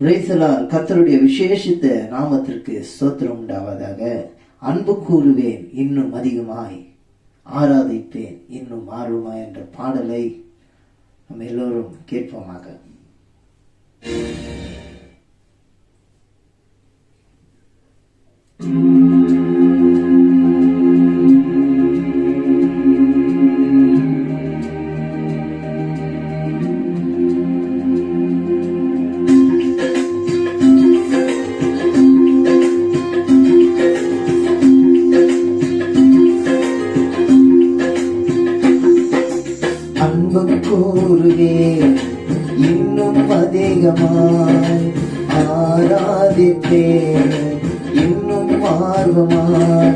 பிரேசலால் கத்தருடைய விசேஷித்த நாமத்திற்கு ஸ்தோத்திரம் உண்டாவதாக. அன்பு கூறுவேன் இன்னும் அதிகமாய். ஆராதிப்பேன் இன்னும் ஆர்வமாய் என்ற பாடலை நம்ம எல்லோரும் கேட்போமாக. கூறுவேன் இன்னும் அதிகமாய் ஆராதிப்பேன் இன்னும் ஆர்வமாய்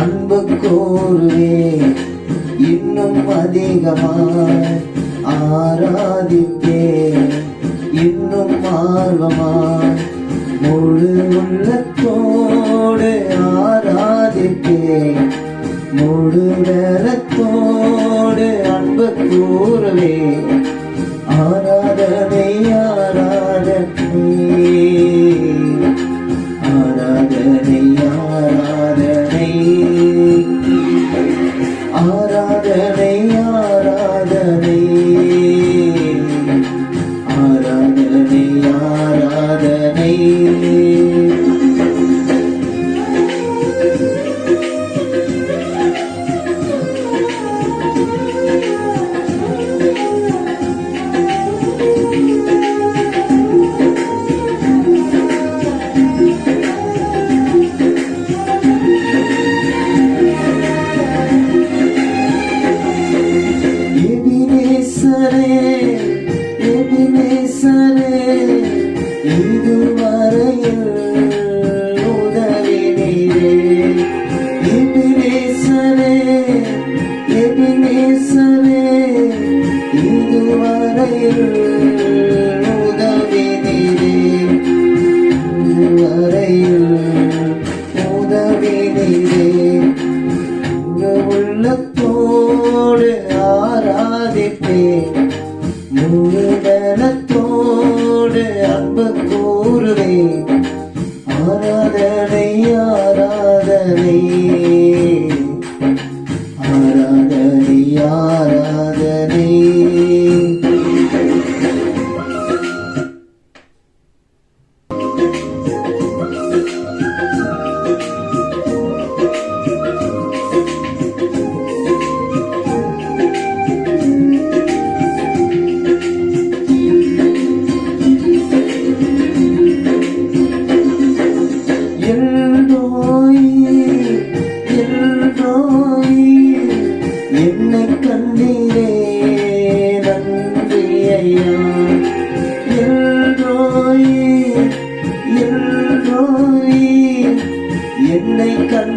அன்பு கூறுவேன் இன்னும் அதிகமாய் ஆராதிப்பேன் இன்னும் ஆர்வமாய் முழு உள்ளத்தோடு ஆராதிப்பேன் முழு நேரத்தோடு கூறவே ஆராதனை ஆராதனை. ஆராதனை ஆராதனை. ஆராதனை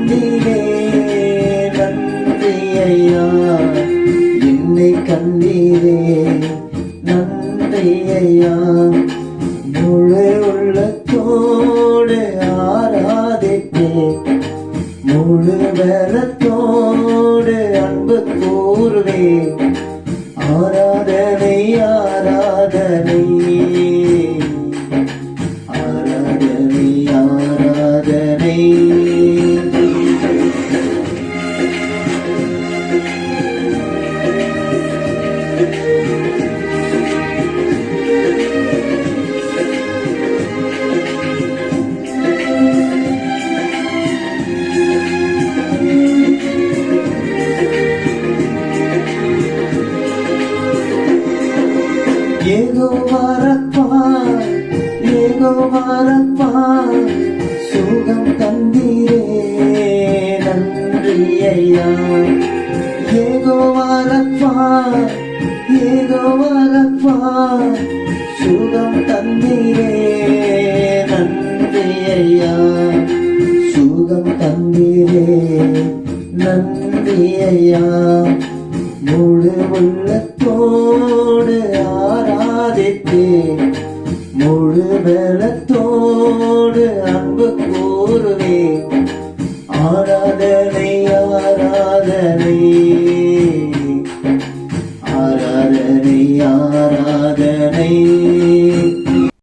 என்னை நன்றி ஐயா என்னை கண்டீரே நன்றி ஐயா முழு உள்ளத்தோடு ஆராதிப்பேன் முழு பலத்தோடு அன்பு ஆராதனை ஆராதனை. ஏகோ ஏகோ வரப்பா சுகம் தந்தீரே நன்றி ஐயா. ஏகோ வரப்பா ஏகோ வரப்பா சுகம் தந்தீரே நன்றி ஐயா. சுகம் தந்தீரே நன்றி ஐயா. முழு உள்ள நினைத்தேன் முழு வெள்ளத்தோடு அன்பு கூறுவேன் ஆராதனையா